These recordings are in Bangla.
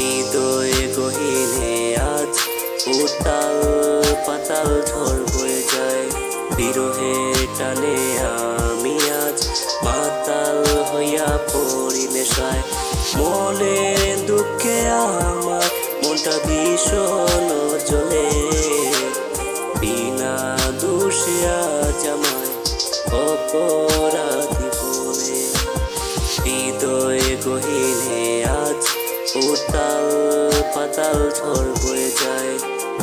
হৃদয়ে গহিনে আজ উতাল পাতাল ঝড় হয়ে যায়। বিরহে টানে আমি আজ পাতাল হইয়া পড়ি নেশায়। মনে দুঃখে আমার মনটা ভীষণ জলে বিনা দুষিয়া আজ আমায় অপরাধী বলে। হৃদয়ে গহিন উতাল পাতাল ঝড় বয়ে যায়।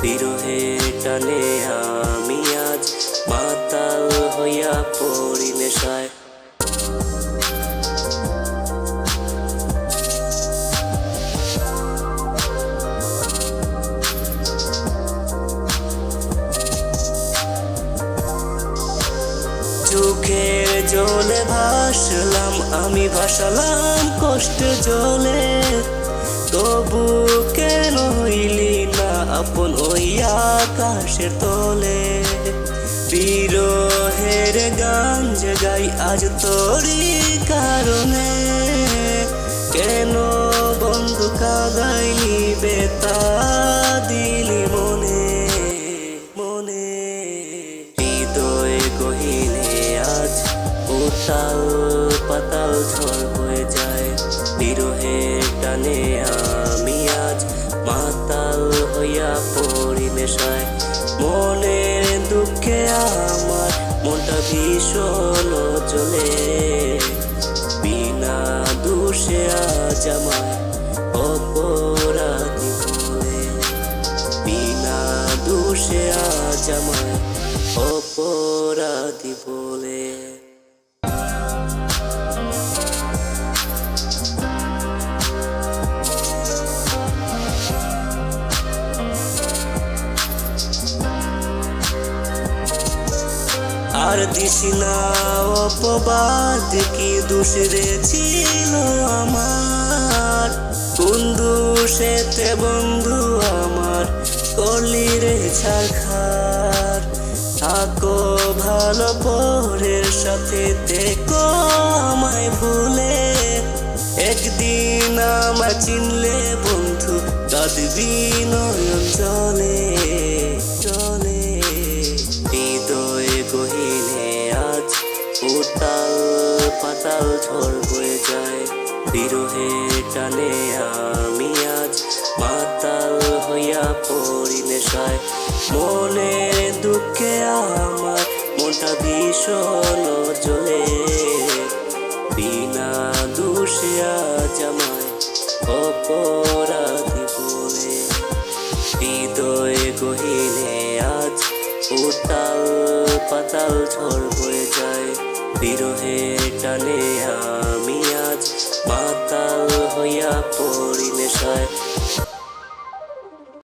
বিরহে টানে আমি আজ মাতাল হইয়া পড়ি নেশায়। চোখের জলে ভাসলাম, আমি ভাসালাম কষ্ট জলে। তবু কেন হইলি না আপন ওই আকাশের তলে। বিরহের গান গাই আজ তোরই কারণে। কেন বন্ধু কাদাইলি বেতা দিলি মনে? মনে? হৃদয় গহিনে আজ উতাল পাতাল ঝড় হয়ে যায়। বিরহে নেশায় মনের দুঃখে আমার মনটা ভীষণ চলে বিনা দোষে আজ আমায় অপরাধী বলে। বিনা দোষে আজ আমায় অপরাধী বলে। আর দিছি না অপবাদ কি দোষরে ছিল আমার? কোন দোষেতে বন্ধু আমার কলি রে ছাড়খার থাকো ভালো পরের সাথে, দেখো আমায় ভুলে। একদিন আমায় চিনলে বন্ধু কাঁদবি নয়ন জলে পাতাল ঝড় বয়ে যায়। বিরহে টানে আমি আজ মাতাল হইয়া পড়ি নেশায়। মনের দুঃখে আমার মনটা ভীষণ জ্বলে। বিনা দোষে আজ আমায় অপরাধী বলে। হৃদয় গহিনে আজ উতাল পাতাল ঝড় বয়ে যায়। বিরহে টানে আমি আজ মাতাল হইয়া পড়ি নেশায়।